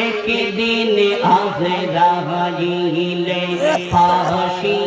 একদিন আজরাইলে ফাঁসি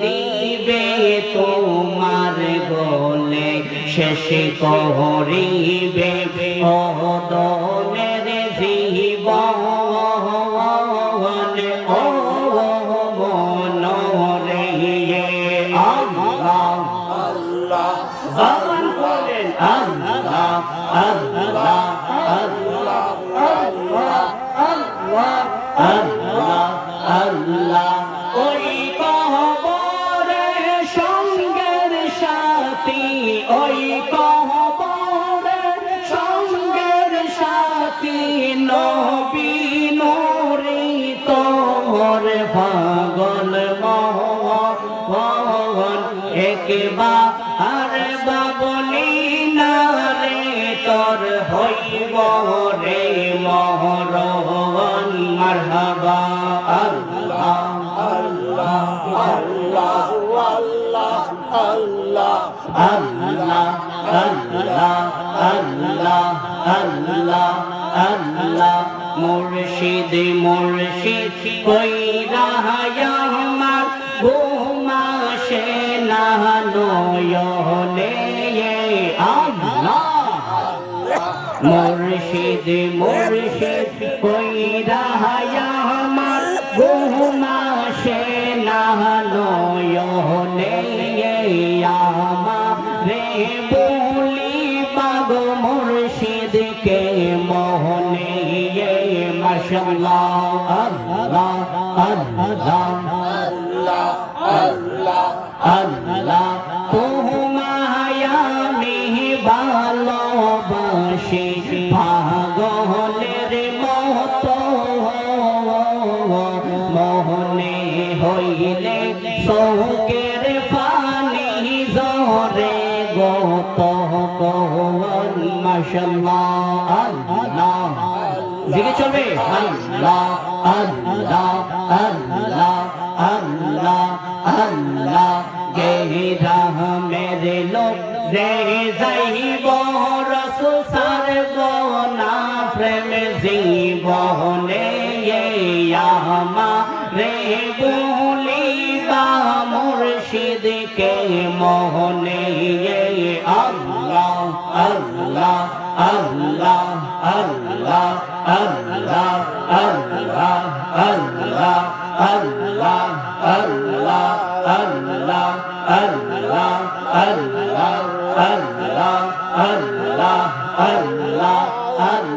দিবে তোমার গলে শেষ করিবে অদনের Oh, yeah. আল্লাহ আল্লাহ, মুর্শিদ মুর্শিদ কই রাহায়ামার ঘুমাসে না নয়নে আল্লাহ। মুর্শিদ মুর্শিদ কই রাহায়ামার ঘুমাসে না নয়নে হইলে সৌকের পানি জরে গত আল্লাহ জিগে চলবে আল্লাহ আল্লাহ আল্লাহ আমা রে বলিবা মুর্শিদকে মোহনে আল্লাহ আল্লাহ আল্লাহ আল্লাহ আল্লাহ আল্লাহ আল্লাহ আল্লাহ আল্লাহ আল্লাহ আল্লাহ আল্লাহ আল্লাহ আল্লাহ আল্লাহ আল্লাহ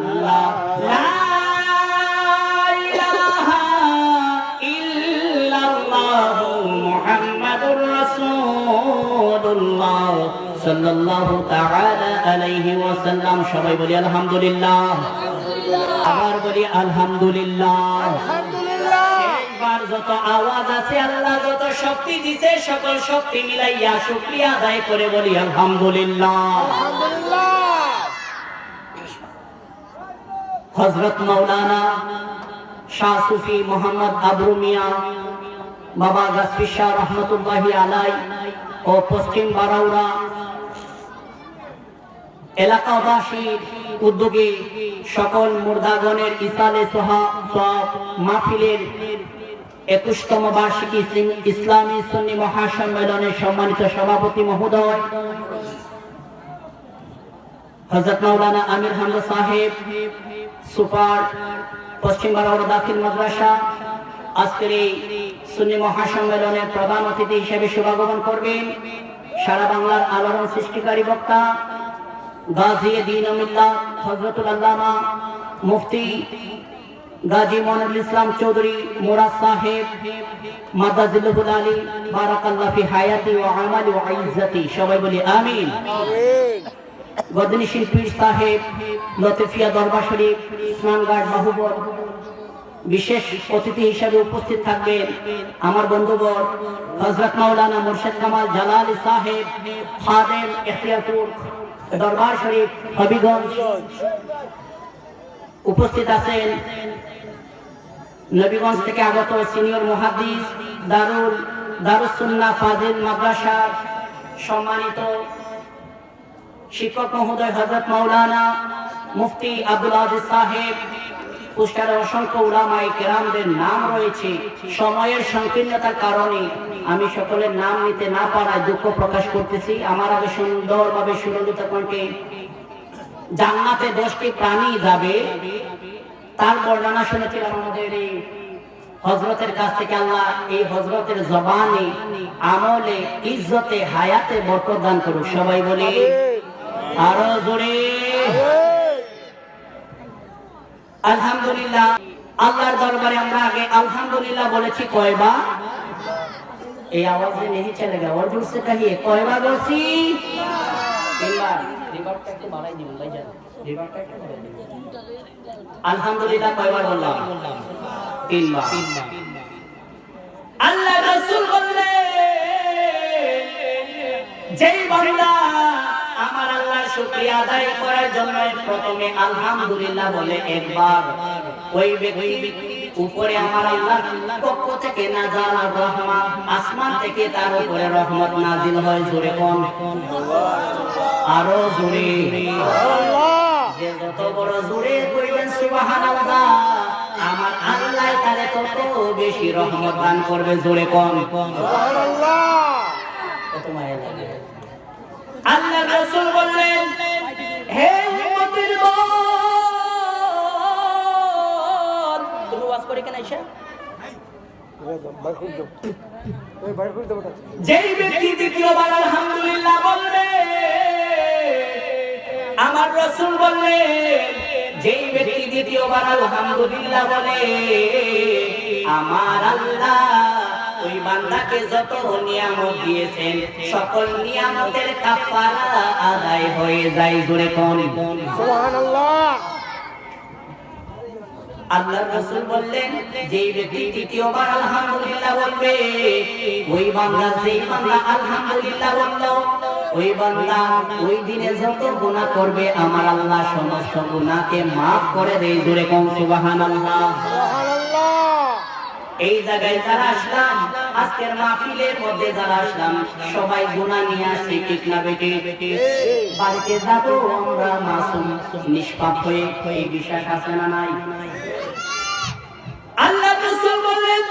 সাল্লাল্লাহু তাআলা ওয়াসাল্লাম সবাই বলি, আলহামদুলিল্লাহ। আবার বলি, আলহামদুলিল্লাহ। শাহ সুফি মোহাম্মদ মিয়া, বাবা গাছপি শাহ রহমতুল্লাহি আলাই ও পশ্চিম বারাউড়া এলাকাবাসীর উদ্যোগে সকল মুর্দাগণের ইসালে সোহা সব মাহফিলের একুশতম বার্ষিক ইসলিম- সুন্নি মহাসম্মেলনের সম্মানিত সভাপতি মহোদয় হজরত আমির হামদা সাহেব, সুপার পশ্চিম বাংলা দাখিল মাদ্রাসা, আজকের এই সুন্নি মহাসম্মেলনের প্রধান অতিথি হিসেবে শুভাগমন করবেন। সারা বাংলার আলোড়ন সৃষ্টিকারী বক্তা গাজী দিন হজরতুল আল্লামা মুফতি গাজী মনুল ইসলাম চৌধুরী মুরাদ সাহেব আলী বারাকাল্লাহ ফি হায়াতি ওয়া আমালি ওয়া ইজ্জতি। সবাই বলি আমিন। গদনী শিল্পীর সাহেব লতিফিয়া দরবার শরীফ স্নানঘাট বাহুবল। বিশেষ অতিথি হিসেবে উপস্থিত থাকবেন আমার বন্ধুবর হজরত মাওলানা মুর্শেদ কামাল জালালি সাহেব খাদেম দরবার শরীফ, হবিগঞ্জ উপস্থিত আছেন নবীগঞ্জ থেকে আগত সিনিয়র মহাদিস দারুল দারুসুল্লাহ ফাজিল মাদ্রাসার সম্মানিত শিক্ষক মহোদয় হজরত মৌলানা মুফতি আব্দুল আজিজ সাহেব পুস্টারে অসংখ্য উলামাই কেরামদের নাম রয়েছে। সময়ের সংকীর্ণতার কারণে আমি সকলের নাম নিতে না পারায় দুঃখ প্রকাশ করতেছি। আমার আগে সুন্দরভাবে সুরক্ষিত কণ্ঠে জান্নাতে দশটি প্রাণী যাবে, তার বর্ণনা শুনেছিলাম আমাদের এই হজরতের কাছ থেকে আল্লাহ এই হজরতের জবানে আমলে, ইজ্জতে, হায়াতে বরকত দান করুক। সবাই বলি, আরও জোরে। আলহামদুলিল্লাহ, আল্লাহর দরবারে আমরা আগে আলহামদুলিল্লাহ বলেছি কয়বা এই আওয়াজে নেহি চলে গেল, ওর কাহিয়ে কয়বা বলছি? আলহামদুলিল্লাহ, কয়বার বললাম? তিনবার। আল্লাহ রাসূল যেই আমার আল্লাহর শুকরিয়া আদায় করার জন্য প্রথমে আলহামদুলিল্লাহ বলে একবার। ওই ব্যক্তি উপরে আমার আল্লাহর পক্ষ থেকে নাজাল আর রহমত আসমান থেকে তার উপরে রহমত নাজিল হয় জোরে কোন। আরও জোরে। যে যত বড় জোরে কইবেন সুবহানাল্লাহ আমার আল্লাহ তারে তত বেশি রহমত দান করবে জোরে কোন। কত মায়া লাগে। আল্লাহ রাসূল বললেন, হে উম্মতের দল তুমি ওয়াজ করে কেন আইসা যেই ব্যক্তি দ্বিতীয়বার আলহামদুলিল্লাহ বলবে, আমার রসুল বললেন যেই ব্যক্তি দ্বিতীয়বার আলহামদুলিল্লাহ বলে, আমার আল্লাহ ওই বান্দাকে যত নিয়ামত দিয়েছেন সকল নিয়ামতের কাফারা আদায় হয়ে যায় জুড়ে কোন। সুবহানাল্লাহ। আল্লাহ রসুল বললেন যে ব্যক্তি তৃতীয়বার আলহামদুলিল্লাহ বলবে ওই বান্দা যেই বান্দা আলহামদুলিল্লাহ বলল ওই বান্দা ওই দিনে যত গুনাহ করবে আমার আল্লাহ সমস্ত গুনাহকে মাফ করে দেয় জোরে কোন সুবহানাল্লাহ। এই জায়গায় যারা আসলাম, আজকের মাহফিলের মধ্যে যারা আসলাম, সবাই গুনাহ নিয়ে আসছি ঠিক না বেটে বাড়িতে যাব আমরা মাসুম, নিষ্পাপ হয়ে, এই বিশ্বাস আছে না নাই? আল্লাহ রাসূল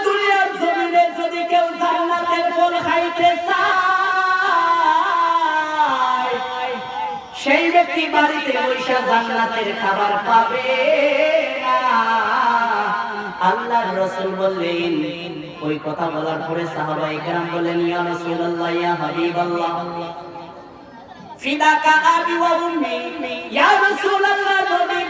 দুনিয়ার জমিনে যদি কেউ জান্নাতের ফল খাইতে সেই ব্যক্তি বাড়িতে বসে জান্নাতের খাবার পাবে না। আল্লাহ রাসূল বললেন, ওই কথা বলার পরে সাহাবায়ে কেরাম বললেন, ইয়া রাসূলুল্লাহ, ইয়া হাবিবাল্লাহ, ফিদাকা আবি ওয়া উম্মি, ইয়া রাসূলুল্লাহ, নবী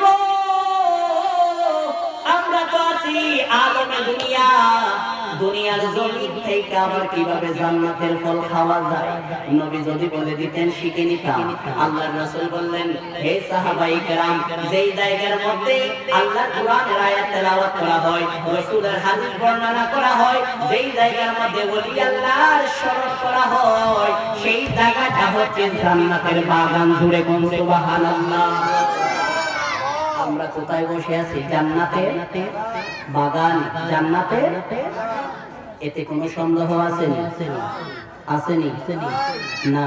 আমরা কোথায় বসে আছি? জান্নাতে? বাগান জান্নাতে? এতে কোনো সন্দেহ আছে আসেনি? না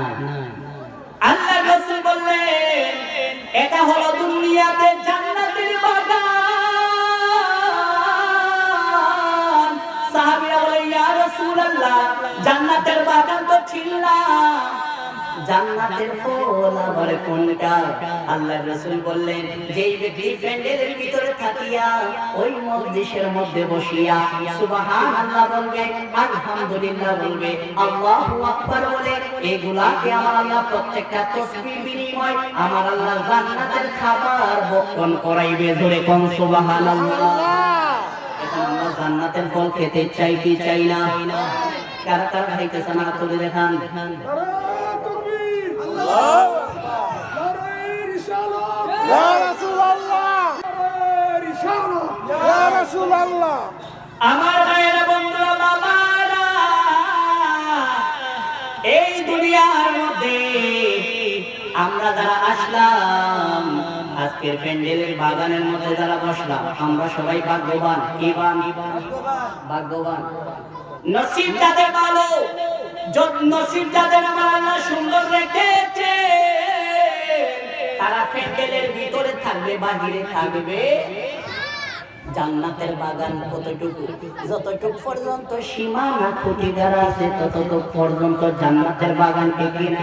আল্লাহ রাসূল বললেন, এটা হলো দুনিয়াতে জান্নাতের বাগান। সাহাবীরা বলে ইয়া রাসূলুল্লাহ, জান্নাতের বাগান তো ছিলাম জান্নাতের ফল আবার কোনটা আল্লাহ রাসূল বললেন, যেই ব্যক্তি প্যান্ডেলের ভিতরে থাকিয়া ওই মজলিসের মধ্যে বসিয়া সুবহানাল্লাহ বলবে, আলহামদুলিল্লাহ বলবে, আল্লাহু আকবার বলে, এগুলাকে আমার আল্লাহ প্রত্যেকটা তসবিহ বিনিময় আমার আল্লাহ জান্নাতের খাবার বক্ষণ করাইবে ধরে কোন সুবহানাল্লাহ। এখন আমরা জান্নাতের ফল খেতে চাই কি চাই না? কারা কারা খাইতেছে? না তুলে দেখান। আমার ভাইয়েরা এই দুনিয়ার মধ্যে আমরা যারা আসলাম, আজকের প্যান্ডেলের বাগানের মধ্যে যারা বসলাম, আমরা সবাই ভাগ্যবান। কি বান ভাগ্যবান। নসিব যাদের ভালো যত- নসিব যাদের আল্লাহ সুন্দর রেখেছে। তারা প্যান্ডেলের ভিতরে থাকবে, বাহিরে থাকবে। জান্নাতের বাগান কতটুকু? যতটুকু পর্যন্ত সীমানা খুঁটিদার আছে, ততটুকু পর্যন্ত জান্নাতের বাগানকে কিনা?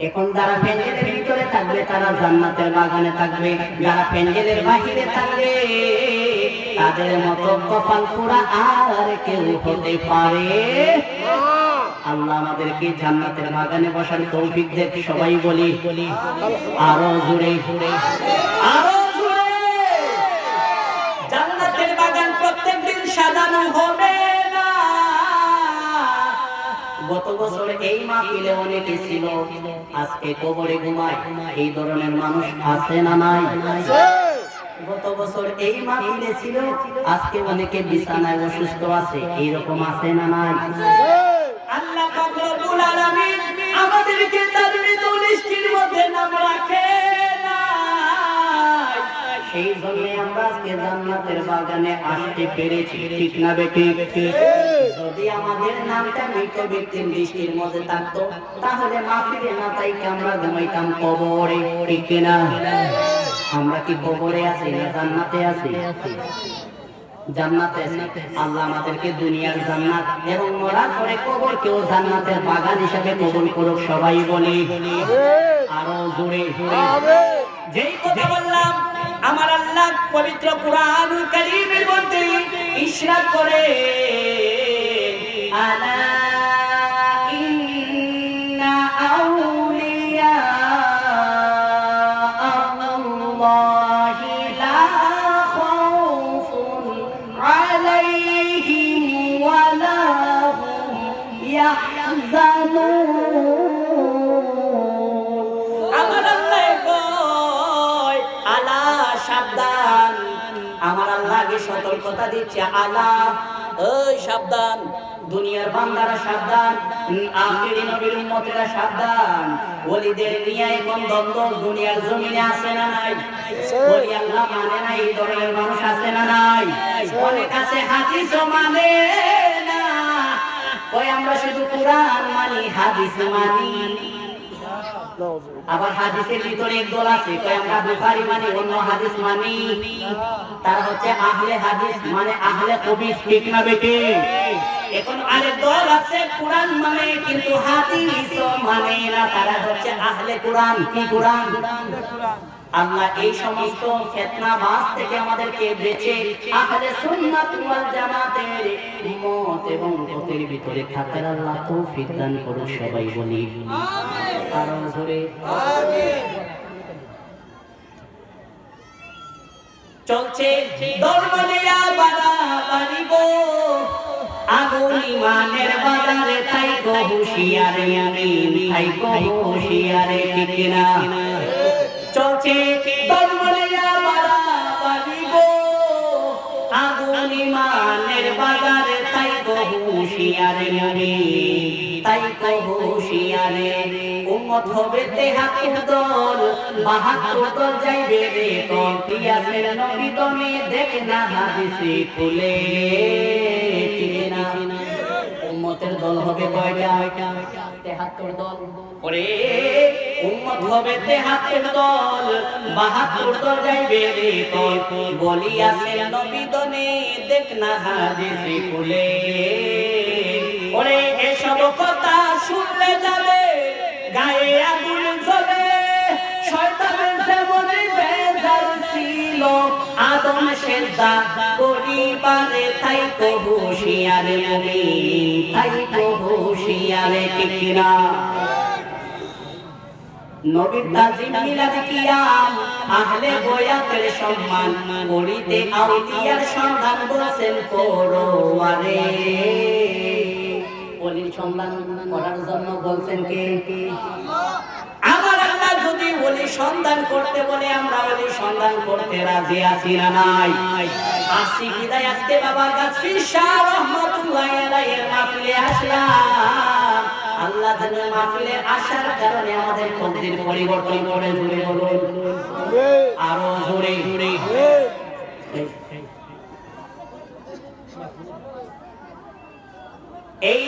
এখন যারা প্যান্ডেলের ভিতরে থাকবে, তারা জান্নাতের বাগানে থাকবে। যারা প্যান্ডেলের বাহিরে থাকবে তাদের মতো কপাল পুরা আর কেউ হতে পারে। আল্লাহ আমাদেরকে জান্নাতের বাগানে বসার সবাই বলি, আরও জুড়ে আরও জুড়ে জান্নাতের বাগান সাজানো হবে গত বছর এই মাহফিলে অনেকে ছিল, আজকে কবরে ঘুমায়। এই ধরনের মানুষ আছে না নাই? গত বছর এই মাহফিলে ছিল আজকে অনেকে বিছানায় অসুস্থ আছে এইরকম আছে না নাই? আল্লাহ পাক রব্বুল আলামিন আমাদেরকে তার মৃত লিস্টির মধ্যে নাম রাখে সেই জন্য আমরা আজকে জান্নাতের বাগানে আসতে পেরেছি ঠিক না বেটি যদি আমাদের নামটা মৃত ব্যক্তির লিস্টির মধ্যে থাকতো তাহলে মাফিরে না তাইকে আমরা ঘুমাইতাম কবরে ঠিক না আমরা কি কবরে আছি না জান্নাতে আছি? জান্নাতে আল্লাহ আমাদেরকে দুনিয়ার জান্নাত এবং মরার পরে কবর কেউ জান্নাতের বাগান হিসাবে কবুল করুক সবাই বলি। আরও জোরে যেই কথা বললাম, আমার আল্লাহ পবিত্র কুরআন কারীমের মধ্যে ইশরাক করে আলা দিচ্ছে আলা ওই সাবধান, দুনিয়ার বান্দারা সাবধান আখেরি নবীর উম্মতেরা সাবধান। ওলিদের নিয়ে এখন দ্বন্দ্ব দুনিয়ার জমিনে আছে না নাই? ওলি আল্লাহ মানে না, এই ধরনের মানুষ আছে না নাই? অনেক আছে হাদিসও মানে না। ওই আমরা শুধু কোরআন মানি, হাদিস মানি। আবার হাদিসের ভিতরে একদল আছে, কয়, আমরা বুখারি মানি, অন্য হাদিস মানি। তারা হচ্ছে আহলে হাদিস মানে আহলে কবি ঠিক না বেটি এখন আরেক দল আছে কোরআন মানে কিন্তু হাদিস মানে না তারা হচ্ছে আহলে কোরআন কি কোরআন আল্লাহ এই সমস্ত ফিতনা বাস থেকে আমাদেরকে বেঁচে আহলে সুন্নাত ওয়াল জামাতের মত এবং পথের ভিতরে থাকার আল্লাহ তৌফিক দান করুন সবাই বলি আমিন কারণ ধরে আমিন চলছে দরমলিয়া বাড়া বাড়িব আগুন ইমানের বাজারে তাই গো হুশিয়ারে আমিন তাই গো হুশিয়ারে ঠিক না চলছে ইমানের বাজারে তাই গো হুশিয়ারে তাই গো হুশিয়ারে উম্মত হবে তেহাত্তর দল। বাহাত্তর দল যাইবে রে তোর পিয়াসের নবী তুমি দেখ না হাদিসে খুলে না? উম্মতের দল হবে কয়টা? তেহাত্তর দল। ওরে, উম্মত হবে তেহাত্তর দল। বাহাত্তর দল যাইবে রে তোর বলিয়াছেন নবী দনে দেখ না হাদিসে খুলে ওরে, এসব কথা শুনলে যাবে। গায়ে আগুন জ্বলে, শয়তানের যেমন বেজার ছিল, আদম সেজদা করিবারে তাই তো সম্মান করিতে আউলিয়ার সন্ধান বলছেন পরোয়ারে। অলির সন্ধান করার জন্য বলছেন কে? আমার আল্লাহ যদি সন্ধান করতে বলে, আমরা সন্ধান করতে রাজি আছি না নাই? আসি বিদায়, আজকে বাবার কাছে রহমতুল্লাহ মাহফিলে আসলাম। আল্লাহ যেন আসার কারণে আমাদের পরিবর্তন করে জুড়ে বলুন। আরও জোরে জোরে। এই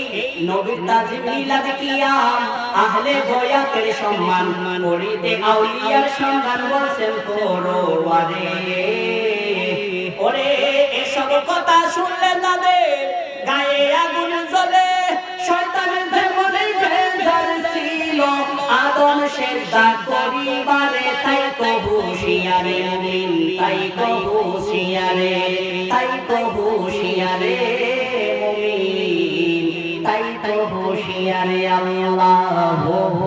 নবীর তাজিম মিলাদে কিয়াম, আহলে বয়াতের সম্মান করিতে আউলিয়ার সম্মান বলছেন পরওয়ারে ওরে এসব কথা শুনলে যাদের গায়ে আগুন জ্বলে। শয়তানের জীবনে ভেজাল ছিল, আদম সেজদা করিবারে তাই তো হুঁশিয়ারে তাই তো হুঁশিয়ারে তাই তো হুঁশিয়ারে হুঁশিয়ারে আল্লাহুম্মা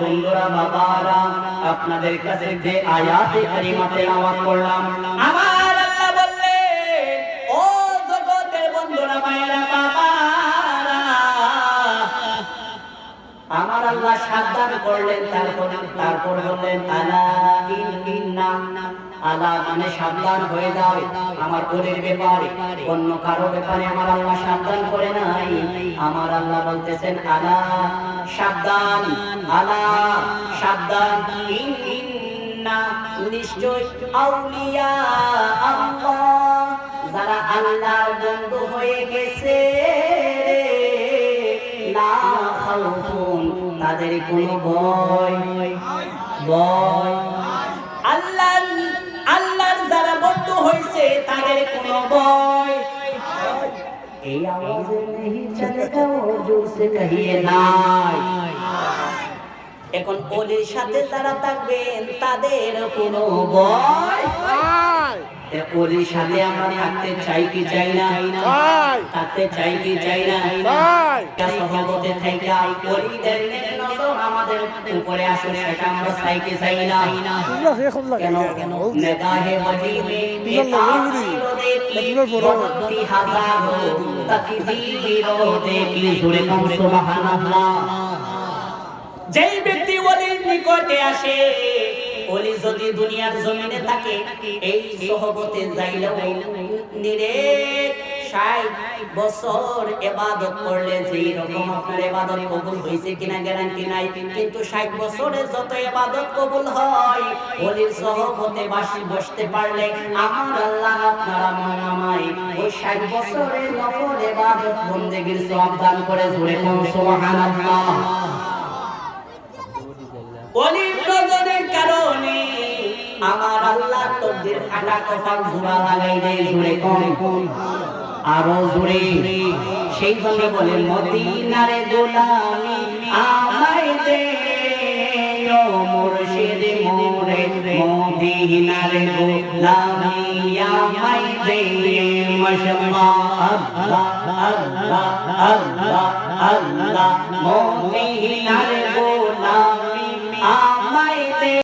বন্ধুরা, বাবারা, আপনাদের কাছে যে আয়াতে কারিমা তেলাওয়াত করলাম আমার আল্লাহ ও জগতের বন্ধুরা, মায়েরা, বাবারা, আমার আল্লাহ সাবধান করলেন, তারপর তারপর বললেন, আলা ইন, ইন্না আলা মানে সাবধান হয়ে যাও আমার ওদের ব্যাপারে, অন্য কারও ব্যাপারে আমার আল্লাহ সাবধান করে নাই। আমার আল্লাহ বলতেছেন, আলা সাবধান আলা সাবধান। নিশ্চয় আউলিয়া আল্লাহ। যারা আল্লাহর বন্ধু হয়ে গেছে তাদের কোনো ভয় ভয় তাদের কোনো ভয়। এই আওয়াজে নেই চলেগা ও জোর কহিয়ে নাই। এখন ওলির সাথে যারা থাকবেন তাদের কোনো ভয় এ সাথে আমরা থাকতে চাই কি চাই না? থাকতে চাই কি চাই না? ওলিদের নজর আমাদের উপরে আসলে সেটা আমরা চাই কি চাই না? কেন? কেন? নেগাহে বদতি হাজারো। তাকদীরো দেখি সুরে কম সুবহানাল্লাহ যেই ব্যক্তি ওলির নিকটে আসে, ওলি যদি দুনিয়ার জমিনে থাকে, এই সহবতে যাইলেও নিরে ষাট বছর এবাদত করলে যেই রকম আপনার এবাদত কবুল হয়েছে কিনা কিন্তু ষাট বছরে যত এবাদত কবুল হয়, ওলির সহবতে বাসি বসতে পারলে আমার আল্লাহ ওই ষাট বছরের নফল এবাদত বন্দেগীর করে জুড়ে সুবহানাল্লাহ। আল্লাহ আরও জুড়ে সেই জন্য বলে মদিনারে গোলামি আমায় মুর্শিদ মদিনার